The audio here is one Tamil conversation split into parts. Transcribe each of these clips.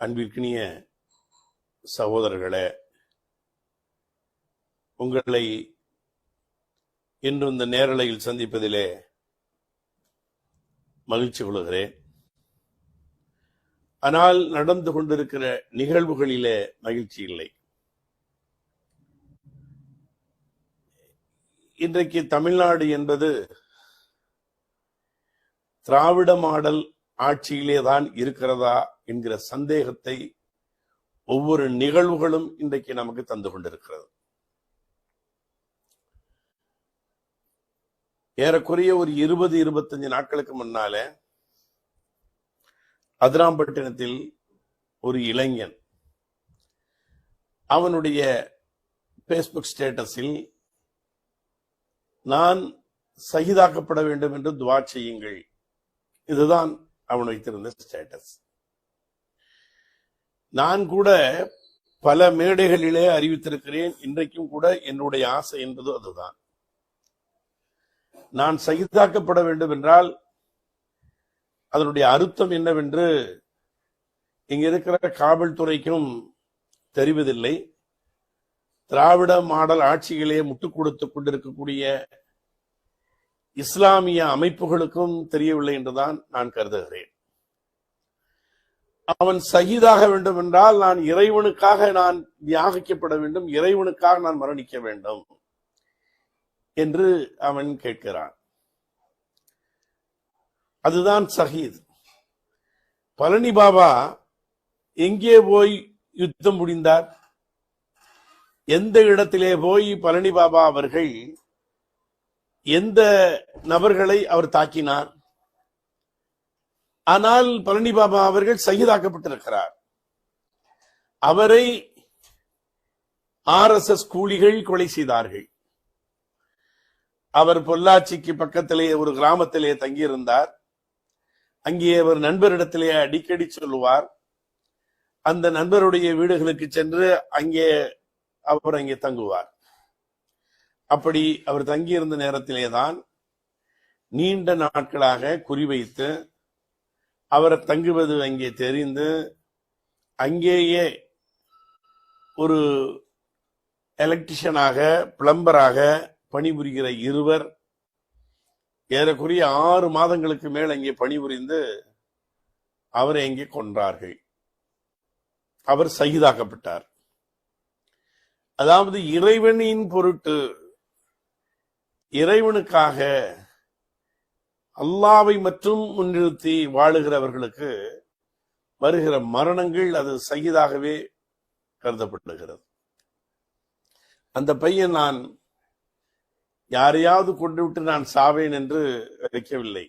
அன்பிற்கினிய சகோதரர்களே உங்களை இன்று இந்த நேரலையில் சந்திப்பதிலே மகிழ்ச்சி கொள்கிறேன். ஆனால் நடந்து கொண்டிருக்கிற நிகழ்வுகளிலே மகிழ்ச்சி இல்லை. இன்றைக்கு தமிழ்நாடு என்பது திராவிட மாடல் ஆட்சியிலே தான் இருக்கிறதா என்கிற சந்தேகத்தை ஒவ்வொரு நிகழ்வுகளும் இன்றைக்கு நமக்கு தந்து கொண்டிருக்கிறது. ஏறக்குறைய ஒரு இருபது இருபத்தஞ்சு நாட்களுக்கு முன்னால அதிராம்பட்டினத்தில் ஒரு இளைஞன் அவனுடைய பேஸ்புக் ஸ்டேட்டஸில் நான் சகிதாக்கப்பட வேண்டும் என்று துவா செய்யுங்கள். இதுதான் அவன் வைத்திருந்த ஸ்டேட்டஸ் நான் கூட பல மேடைகளிலே அறிவித்திருக்கிறேன். இன்றைக்கும் கூட என்னுடைய ஆசை என்பது அதுதான். நான் சகிதாக்கப்பட வேண்டும் என்றால் அதனுடைய அர்த்தம் என்னவென்று இங்க இருக்கிற காவல்துறைக்கும் தெரிவதில்லை. திராவிட மாடல் ஆட்சிகளே முட்டுக் கொடுத்துக் கொண்டிருக்கக்கூடிய இஸ்லாமிய அமைப்புகளுக்கும் தெரியவில்லை என்றுதான் நான் கருதுகிறேன். அவன் சகிதாக வேண்டும் என்றால் நான் இறைவனுக்காக நான் தியாகிக்கப்பட வேண்டும். இறைவனுக்காக நான் மரணிக்க வேண்டும் என்று அவன் கேட்கிறான். அதுதான் சஹீத் பழனி பாபா எங்கே போய் யுத்தம் முடிந்தார் எந்த இடத்திலே போய் பழனி பாபா அவர்கள் எந்த நபர்களை அவர் தாக்கினார்? ஆனால் பழனி பாபா அவர்கள் சகிதாக்கப்பட்டிருக்கிறார். அவரை ஆர் எஸ் எஸ் கூலிகள் கொலை செய்தார்கள். அவர் பொள்ளாச்சிக்கு பக்கத்திலே ஒரு கிராமத்திலே தங்கியிருந்தார். அங்கே அவர் நண்பரிடத்திலே அடிக்கடி சொல்லுவார். அந்த நண்பருடைய வீடுகளுக்கு சென்று அங்கே அவர் அங்கே தங்குவார். அப்படி அவர் தங்கியிருந்த நேரத்திலே தான் நீண்ட நாட்களாக குறிவைத்து அவர் தங்குவது அங்கே தெரிந்து அங்கேயே ஒரு எலக்ட்ரிஷியனாக பிளம்பராக பணிபுரிகிற இருவர் ஏறக்குறைய ஆறு மாதங்களுக்கு மேல் அங்கே பணிபுரிந்து அவரை அங்கே கொன்றார்கள். அவர் சகிதாக்கப்பட்டார். அதாவது இறைவனின் பொருட்டு இறைவனுக்காக அல்லாவை மட்டும் முன்னிறுத்தி வாழுகிறவர்களுக்கு வருகிற மரணங்கள் அது சகிதாகவே கருதப்படுகிறது. அந்த பையன் நான் யாரையாவது கொண்டு விட்டு நான் சாவேன் என்று வைக்கவில்லை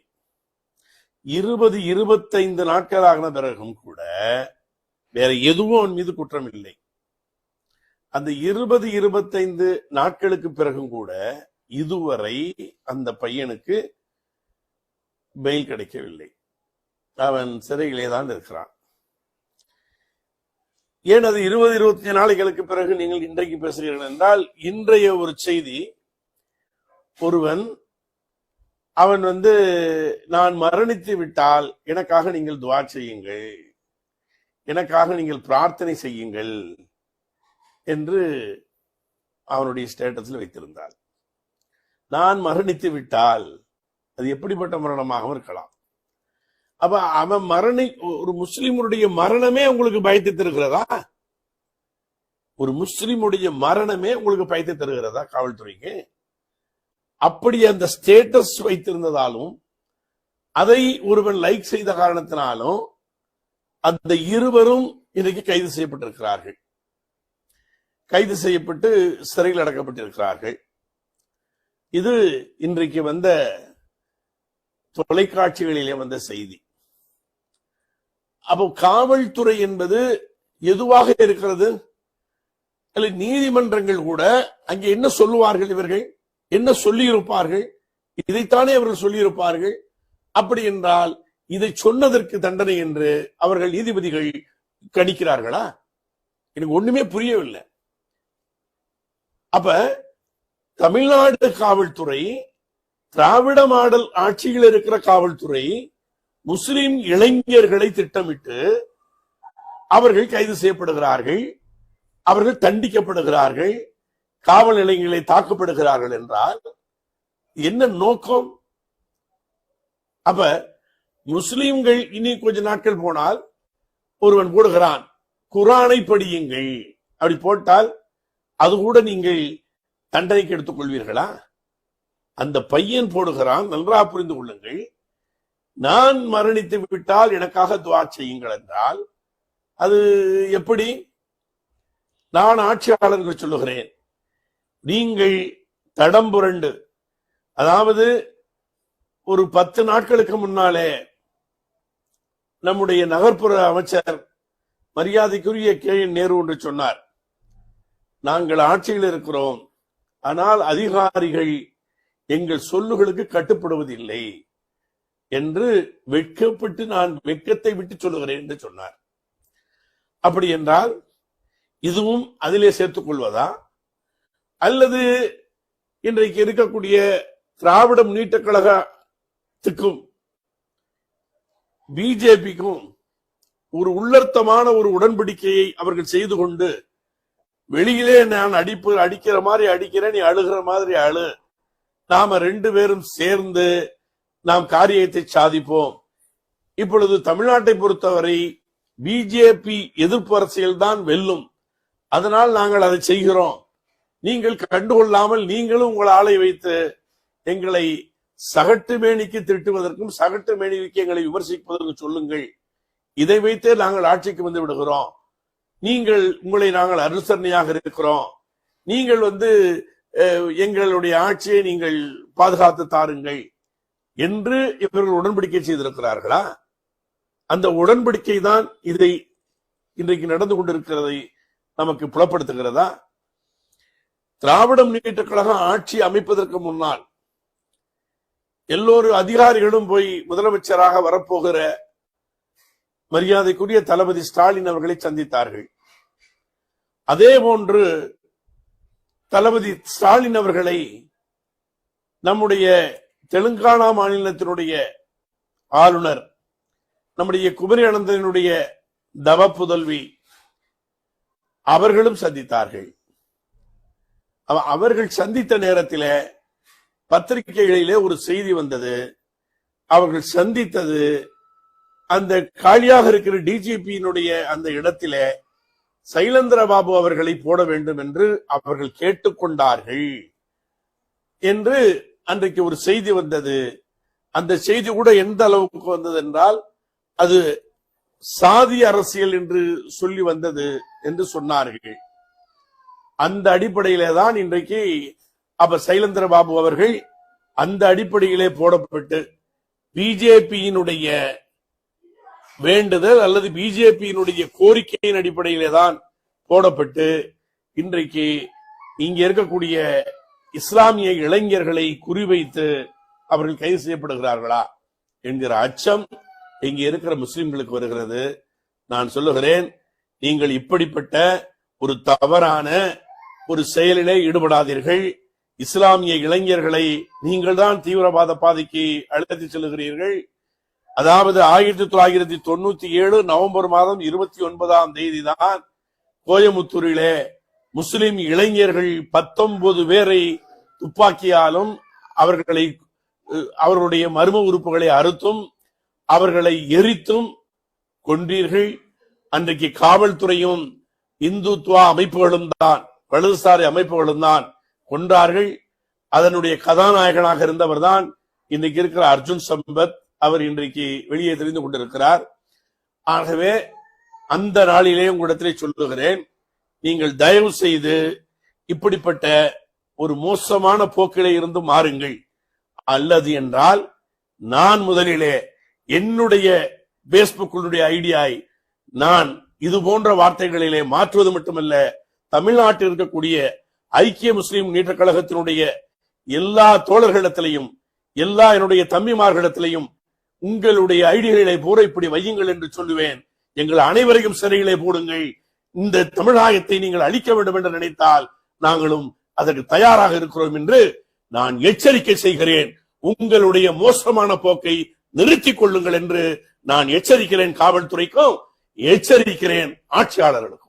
இருபது இருபத்தைந்து நாட்களாகின பிறகும் கூட வேற எதுவும் அவன் மீது குற்றம் இல்லை அந்த இருபது இருபத்தைந்து நாட்களுக்கு பிறகும் கூட இதுவரை அந்த பையனுக்கு பெயில் கிடைக்கவில்லை. அவன் சிறையிலே தான் இருக்கிறான். ஏன் அது இருபது இருபத்தி நாளைகளுக்கு பிறகு நீங்கள் இன்றைக்கு பேசுகிறீர்கள் என்றால் இன்றைய ஒரு செய்தி ஒருவன் அவன் வந்து நான் மரணித்து விட்டால் எனக்காக நீங்கள் துவா செய்யுங்கள். எனக்காக நீங்கள் பிரார்த்தனை செய்யுங்கள் என்று அவனுடைய ஸ்டேட்டஸில் வைத்திருந்தாள் நான் மரணித்து விட்டால் அது எப்படிப்பட்ட மரணமாகவும் இருக்கலாம். அப்ப அவன் மரணி ஒரு முஸ்லிமுடைய மரணமே உங்களுக்கு பயத்தை தருகிறதா ஒரு முஸ்லிமுடைய மரணமே உங்களுக்கு பயத்தை தருகிறதா காவல்துறைக்கு? அப்படி அந்த ஸ்டேட்டஸ் வைத்திருந்ததாலும் அதை ஒருவன் லைக் செய்த காரணத்தினாலும் அந்த இருவரும் இன்னைக்கு கைது செய்யப்பட்டிருக்கிறார்கள். கைது செய்யப்பட்டு சிறையில் அடக்கப்பட்டிருக்கிறார்கள். இது இன்றைக்கு வந்த தொலைக்காட்சிகளிலே வந்த செய்தி. அப்போ காவல்துறை என்பது எதுவாக இருக்கிறது? அல்ல நீதிமன்றங்கள் கூட அங்கே என்ன சொல்லுவார்கள் இவர்கள்? என்ன சொல்லியிருப்பார்கள்? இதைத்தானே அவர்கள் சொல்லியிருப்பார்கள். அப்படி என்றால் இதை சொன்னதற்கு தண்டனை என்று அவர்கள் நீதிபதிகள் கணிக்கிறார்களா? எனக்கு ஒண்ணுமே புரியவில்லை. அப்ப தமிழ்நாடு காவல்துறை திராவிட மாடல் ஆட்சியில் இருக்கிற காவல்துறை முஸ்லிம் இளைஞர்களை திட்டமிட்டு அவர்கள் கைது செய்யப்படுகிறார்கள் அவர்கள் தண்டிக்கப்படுகிறார்கள் காவல் நிலையங்களை தாக்கப்படுகிறார்கள் என்றால் என்ன நோக்கம்? அப்ப முஸ்லிம்கள் இனி கொஞ்ச நாட்கள் போனால் ஒருவன் போடுகிறான் குரானை படியுங்கள். அப்படி போட்டால் அது கூட நீங்கள் தண்டனைக்கு எடுத்துக் கொள்வீர்களா அந்த பையன் போடுகிறான் நன்றாக புரிந்து கொள்ளுங்கள். நான் மரணித்து விட்டால் எனக்காக துவா செய்யுங்கள் என்றால் அது எப்படி? நான் ஆட்சியாளர்கள் சொல்லுகிறேன். நீங்கள் தடம் புரண்டு அதாவது ஒரு பத்து நாட்களுக்கு முன்னாலே நம்முடைய நகர்ப்புற அமைச்சர் மரியாதைக்குரிய கே. என். நேரு என்று சொன்னார். நாங்கள் ஆட்சியில் இருக்கிறோம் ஆனால் அதிகாரிகள் எங்கள் சொல்லுகளுக்கு கட்டுப்படுவதில்லை என்று வெட்கப்பட்டு நான் வெட்கத்தை விட்டு சொல்லுகிறேன் என்று சொன்னார். அப்படி என்றால் இதுவும் அதிலே சேர்த்துக் கொள்வதா? அல்லது இன்றைக்கு இருக்கக்கூடிய திராவிட முன்னேற்ற கழகத்துக்கும் பிஜேபிக்கும் ஒரு உள்ளர்த்தமான ஒரு உடன்படிக்கையை அவர்கள் செய்து கொண்டு வெளியிலே நான் அடிப்பு அடிக்கிற மாதிரி அடிக்கிறேன் நீ அழுகிற மாதிரி அழு நாம ரெண்டு பேரும் சேர்ந்து நாம் காரியத்தை சாதிப்போம். இப்பொழுது தமிழ்நாட்டை பொறுத்தவரை பிஜேபி எதிர்ப்பு அரசியல் தான் வெல்லும். அதனால் நாங்கள் அதை செய்கிறோம். நீங்கள் கண்டுகொள்ளாமல் நீங்களும் உங்கள் ஆளை வைத்து எங்களை சகட்டு மேனிக்கு திட்டுவதற்கும் சகட்டு மேனிக்கு எங்களை விமர்சிப்பதற்கு சொல்லுங்கள். இதை வைத்தே நாங்கள் ஆட்சிக்கு வந்து விடுகிறோம். நீங்கள் உங்களை நாங்கள் அனுசரணையாக இருக்கிறோம். நீங்கள் வந்து எங்களுடைய ஆட்சியை நீங்கள் பாதுகாத்து தாருங்கள் என்று இவர்கள் உடன்படிக்கை செய்திருக்கிறார்களா? அந்த உடன்படிக்கை தான் இதை இன்றைக்கு நடந்து கொண்டிருக்கிறதை நமக்கு புலப்படுத்துகிறதா? திராவிட முன்னேற்ற கழகம் ஆட்சி அமைப்பதற்கு முன்னால் எல்லோரும் அதிகாரிகளும் போய் முதலமைச்சராக வரப்போகிற மரியாதைக்குரிய தளபதி ஸ்டாலின் அவர்களை சந்தித்தார்கள். அதே போன்று தளபதி ஸ்டாலின் அவர்களை நம்முடைய தெலுங்கானா மாநிலத்தினுடைய ஆளுநர் நம்முடைய குமரி அனந்தனுடைய தவ புதல்வி அவர்களும் சந்தித்தார்கள். அவ- அவர்கள் சந்தித்த நேரத்திலே பத்திரிகைகளிலே ஒரு செய்தி வந்தது. அவர்கள் சந்தித்தது அந்த காலியாக இருக்கிற டிஜிபியினுடைய அந்த இடத்திலே சைலந்திர பாபு அவர்களை போட வேண்டும் என்று அவர்கள் கேட்டுக்கொண்டார்கள் என்று அன்றைக்கு ஒரு செய்தி வந்தது. அந்த செய்தி கூட எந்த அளவுக்கு வந்தது என்றால் அது சாதி அரசியல் என்று சொல்லி வந்தது என்று சொன்னார்கள். அந்த அடிப்படையிலே தான் இன்றைக்கு அப்ப சைலந்திர பாபு அவர்கள் அந்த அடிப்படையிலே போடப்பட்டு பிஜேபியினுடைய வேண்டுதல் அல்லது பிஜேபியினுடைய கோரிக்கையின் அடிப்படையிலே தான் போடப்பட்டு இன்றைக்கு இங்க இருக்கக்கூடிய இஸ்லாமிய இளைஞர்களை குறிவைத்து அவர்கள் கைது செய்யப்படுகிறார்களா என்கிற அச்சம் இங்க இருக்கிற முஸ்லிம்களுக்கு வருகிறது. நான் சொல்லுகிறேன் நீங்கள் இப்படிப்பட்ட ஒரு தவறான ஒரு செயலிலே ஈடுபடாதீர்கள். இஸ்லாமிய இளைஞர்களை நீங்கள் தான் தீவிரவாத பாதைக்கு அழைத்து செல்லுகிறீர்கள். அதாவது ஆயிரத்தி தொள்ளாயிரத்தி தொண்ணூத்தி ஏழு நவம்பர் மாதம் இருபத்தி ஒன்பதாம் தேதி தான் கோயமுத்தூரிலே முஸ்லிம் இளைஞர்கள் பத்தொன்பது பேரை துப்பாக்கியாலும் அவர்களை அவர்களுடைய மர்ம உறுப்புகளை அறுத்தும் அவர்களை எரித்தும் கொன்றீர்கள். அன்றைக்கு காவல்துறையும் இந்துத்துவா அமைப்புகளும் தான் வலதுசாரி அமைப்புகளும் தான் கொன்றார்கள். அதனுடைய கதாநாயகனாக இருந்தவர் தான் இன்னைக்கு இருக்கிற அர்ஜுன் சம்பத். அவர் இன்றைக்கு வெளியே தெரிந்து கொண்டிருக்கிறார். ஆகவே அந்த நாளிலே உங்களிடத்திலே சொல்லுகிறேன் நீங்கள் தயவு செய்து இப்படிப்பட்ட ஒரு மோசமான போக்கிலே இருந்து மாறுங்கள். அல்லது என்றால் நான் முதலிலே என்னுடைய பேஸ்புக்கினுடைய ஐடியாய் நான் இது போன்ற வார்த்தைகளிலே மாற்றுவது மட்டுமல்ல தமிழ்நாட்டில் இருக்கக்கூடிய ஐக்கிய முஸ்லீம் முன்னேற்ற கழகத்தினுடைய எல்லா தோழர்களிடத்திலையும் எல்லா என்னுடைய தம்பிமார்களிடத்திலையும் உங்களுடைய ஐடியர்களை பூரா இப்படி வையுங்கள் என்று சொல்லுவேன். எங்கள் அனைவரையும் சிறைகளை போடுங்கள். இந்த தமிழகத்தை நீங்கள் அழிக்க வேண்டும் என்று நினைத்தால் நாங்களும் அதற்கு தயாராக இருக்கிறோம் என்று நான் எச்சரிக்கை செய்கிறேன். உங்களுடைய மோசமான போக்கை நிறுத்திக் கொள்ளுங்கள் என்று நான் எச்சரிக்கிறேன். காவல்துறைக்கும் எச்சரிக்கிறேன். ஆட்சியாளர்களுக்கும்.